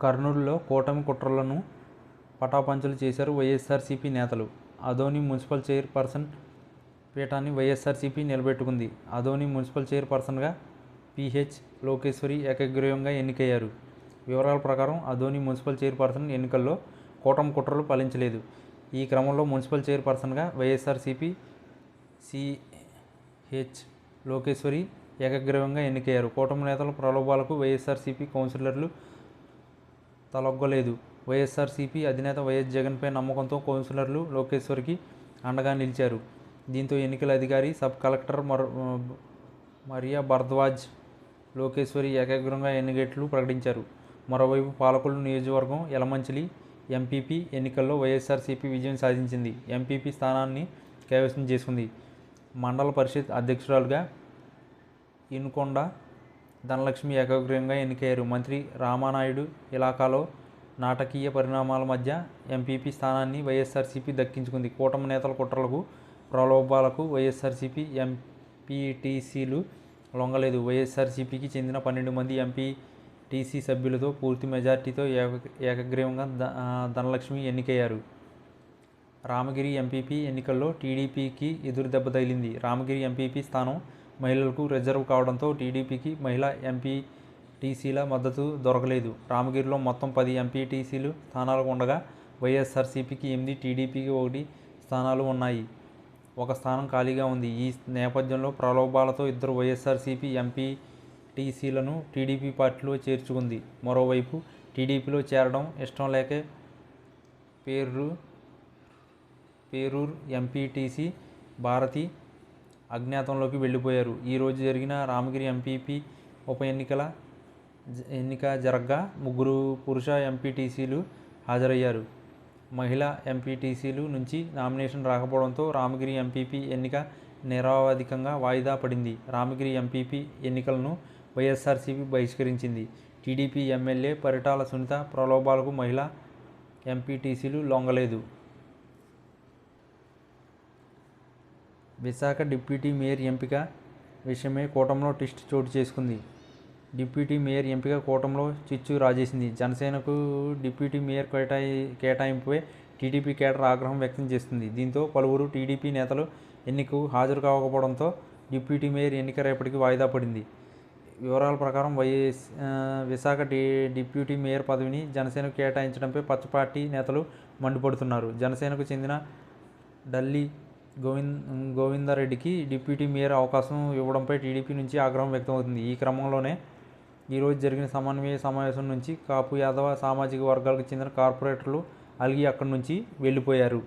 కర్నూలులో కూటమి కుట్రలను పటాపంచలు చేశారు వైఎస్ఆర్సీపీ నేతలు. అదోని మున్సిపల్ చైర్పర్సన్ పీఠాన్ని వైఎస్ఆర్సీపీ నిలబెట్టుకుంది. అదోని మున్సిపల్ చైర్పర్సన్గా పిహెచ్ లోకేశ్వరి ఏకగ్రీవంగా ఎన్నికయ్యారు. వివరాల ప్రకారం అదోని మున్సిపల్ చైర్పర్సన్ ఎన్నికల్లో కూటమి కుట్రలు ఫలించలేదు. ఈ క్రమంలో మున్సిపల్ చైర్పర్సన్గా వైఎస్ఆర్సీపీ సిహెచ్ లోకేశ్వరి ఏకగ్రీవంగా ఎన్నికయ్యారు. కూటమి నేతల ప్రలోభాలకు వైఎస్ఆర్సీపీ కౌన్సిలర్లు తలొగ్గలేదు. వైఎస్ఆర్సీపీ అధినేత వైఎస్ జగన్పై నమ్మకంతో కౌన్సిలర్లు లోకేశ్వరికి అండగా నిలిచారు. దీంతో ఎన్నికల అధికారి సబ్ కలెక్టర్ మర్ మరియా భరద్వాజ్ లోకేశ్వరి ఏకాగ్రంగా ఎన్నికట్లు ప్రకటించారు. మరోవైపు పాలకొల్లు నియోజకవర్గం యలమంచిలి ఎంపీపీ ఎన్నికల్లో వైఎస్ఆర్సీపీ విజయం సాధించింది. ఎంపీపీ స్థానాన్ని కైవసం చేసుకుంది. మండల పరిషత్ అధ్యక్షురాలుగా ఇనుకొండ ధనలక్ష్మి ఏకగ్రీవంగా ఎన్నికయ్యారు. మంత్రి రామానాయుడు ఇలాకాలో నాటకీయ పరిణామాల మధ్య ఎంపీపీ స్థానాన్ని వైఎస్ఆర్సీపీ దక్కించుకుంది. కూటమి నేతల కుట్రలకు ప్రలోభాలకు వైఎస్ఆర్సీపీ ఎంపీటీసీలు లొంగలేదు. వైఎస్ఆర్సీపీకి చెందిన పన్నెండు మంది ఎంపీటీసీ సభ్యులతో పూర్తి మెజార్టీతో ఏక ఏకగ్రీవంగా ధనలక్ష్మి ఎన్నికయ్యారు. రామగిరి ఎంపీపీ ఎన్నికల్లో టీడీపీకి ఎదురు దెబ్బ తగిలింది. రామగిరి ఎంపీపీ స్థానం మహిళలకు రిజర్వ్ కావడంతో టీడీపీకి మహిళా ఎంపీటీసీల మద్దతు దొరకలేదు. రామగిరిలో మొత్తం పది ఎంపీటీసీలు స్థానాలు ఉండగా వైఎస్ఆర్సీపీకి ఎనిమిది టీడీపీకి ఒకటి స్థానాలు ఉన్నాయి. ఒక స్థానం ఖాళీగా ఉంది. ఈ నేపథ్యంలో ప్రలోభాలతో ఇద్దరు వైఎస్ఆర్సీపీ ఎంపీటీసీలను టీడీపీ పార్టీలో చేర్చుకుంది. మరోవైపు టీడీపీలో చేరడం ఇష్టం లేక పేరు పేరూర్ ఎంపీటీసీ భారతి అజ్ఞాతంలోకి వెళ్ళిపోయారు. ఈరోజు జరిగిన రామగిరి ఎంపీపీ ఉప ఎన్నికల జ- ఎన్నిక జరగ్గా ముగ్గురు పురుష ఎంపీటీసీలు హాజరయ్యారు. మహిళా ఎంపీటీసీలు నుంచి నామినేషన్ రాకపోవడంతో రామగిరి ఎంపీపీ ఎన్నిక నిరవధికంగా వాయిదా పడింది. రామగిరి ఎంపీపీ ఎన్నికలను వైఎస్ఆర్సీపీ బహిష్కరించింది. టీడీపీ ఎమ్మెల్యే పరిటాల సునీత ప్రలోభాలకు మహిళా ఎంపీటీసీలు లొంగలేదు. విశాఖ డిప్యూటీ మేయర్ ఎంపిక విషయమై కూటమిలో ట్విస్ట్ చోటు చేసుకుంది. డిప్యూటీ మేయర్ ఎంపిక కూటమిలో చిచ్చు రాజేసింది. జనసేనకు డిప్యూటీ మేయర్ కేటాయి కేటాయింపుపై టీడీపీ కేటర్ ఆగ్రహం వ్యక్తం చేస్తుంది. దీంతో పలువురు టీడీపీ నేతలు ఎన్నికకు హాజరు కాకపోవడంతో డిప్యూటీ మేయర్ ఎన్నిక రేపటికి వాయిదా పడింది. వివరాల ప్రకారం YS Visakha D deputy mayor పదవిని జనసేనకు కేటాయించడంపై పచ్చ పార్టీ నేతలు మండిపడుతున్నారు. జనసేనకు చెందిన డల్లీ గోవింద్ గోవిందారెడ్డికి డిప్యూటీ మేయర్ అవకాశం ఇవ్వడంపై టీడీపీ నుంచి ఆగ్రహం వ్యక్తమవుతుంది. ఈ క్రమంలోనే ఈరోజు జరిగిన సమన్వయ సమావేశం నుంచి కాపు యాదవ సామాజిక వర్గాలకు చెందిన కార్పొరేటర్లు అలిగి అక్కడి నుంచి వెళ్ళిపోయారు.